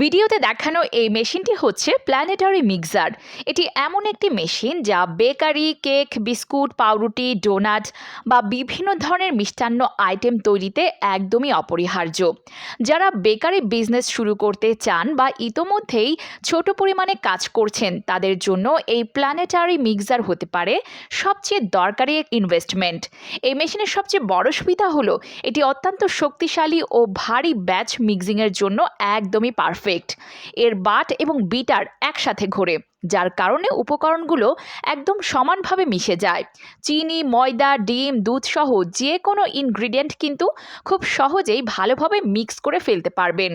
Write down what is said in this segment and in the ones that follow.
ভিডিওতে দেখানো এই মেশিনটি হচ্ছে প্ল্যানেটারি মিক্সার এটি এমন একটি মেশিন যা বেকারি, কেক, বিস্কুট, পাউরুটি, ডোনাট বা বিভিন্ন ধরনের মিষ্টান্ন আইটেম তৈরিতে একদমই অপরিহার্য। যারা বেকারি বিজনেস শুরু করতে চান বা ইতোমধ্যেই ছোট পরিমাণে কাজ করছেন, তাদের জন্য এই প্ল্যানেটারি মিক্সার হতে পারে সবচেয়ে দরকারি ইনভেস্টমেন্ট এই মেশিনের সবচেয়ে বড় সুবিধা হলো, এটি অত্যন্ত শক্তিশালী ও ভারী ব্যাচ মিক্সিংয়ের জন্য একদমই পারফেক্ট এর বাট এবং বিটার একসাথে ঘোরে, যার কারণে উপকরণগুলো একদম সমানভাবে মিশে যায়। চিনি, ময়দা, ডিম, দুধ সহ যে কোনো ইনগ্রিডিয়েন্ট কিন্তু খুব সহজেই ভালোভাবে মিক্স করে ফেলতে পারবেন।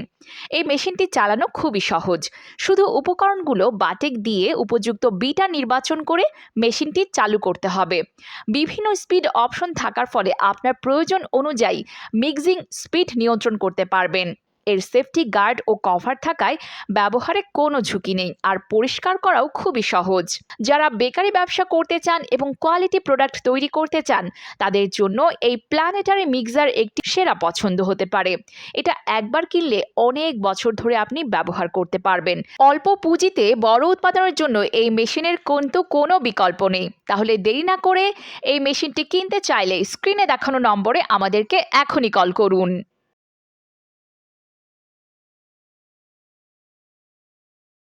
এই মেশিনটি চালানো খুবই সহজ। শুধু উপকরণগুলো বাটেক দিয়ে উপযুক্ত বিটা নির্বাচন করে মেশিনটি চালু করতে হবে। বিভিন্ন স্পিড অপশন থাকার ফলে আপনার প্রয়োজন অনুযায়ী মিক্সিং স্পিড নিয়ন্ত্রণ করতে পারবেন। এর সেফটি গার্ড ও কভার থাকায় ব্যবহারে কোনো ঝুঁকি নেই, আর পরিষ্কার করাও খুবই সহজ। যারা বেকারি ব্যবসা করতে চান এবং কোয়ালিটি প্রোডাক্ট তৈরি করতে চান, তাদের জন্য এই প্ল্যানেটারি মিক্সার একটি সেরা পছন্দ হতে পারে। এটা একবার কিনলে অনেক বছর ধরে আপনি ব্যবহার করতে পারবেন। অল্প পুঁজিতে বড় উৎপাদনের জন্য এই মেশিনের কিন্তু কোনো বিকল্প নেই। তাহলে দেরি না করে এই মেশিনটি কিনতে চাইলে স্ক্রিনে দেখানো নম্বরে আমাদেরকে এখনই কল করুন।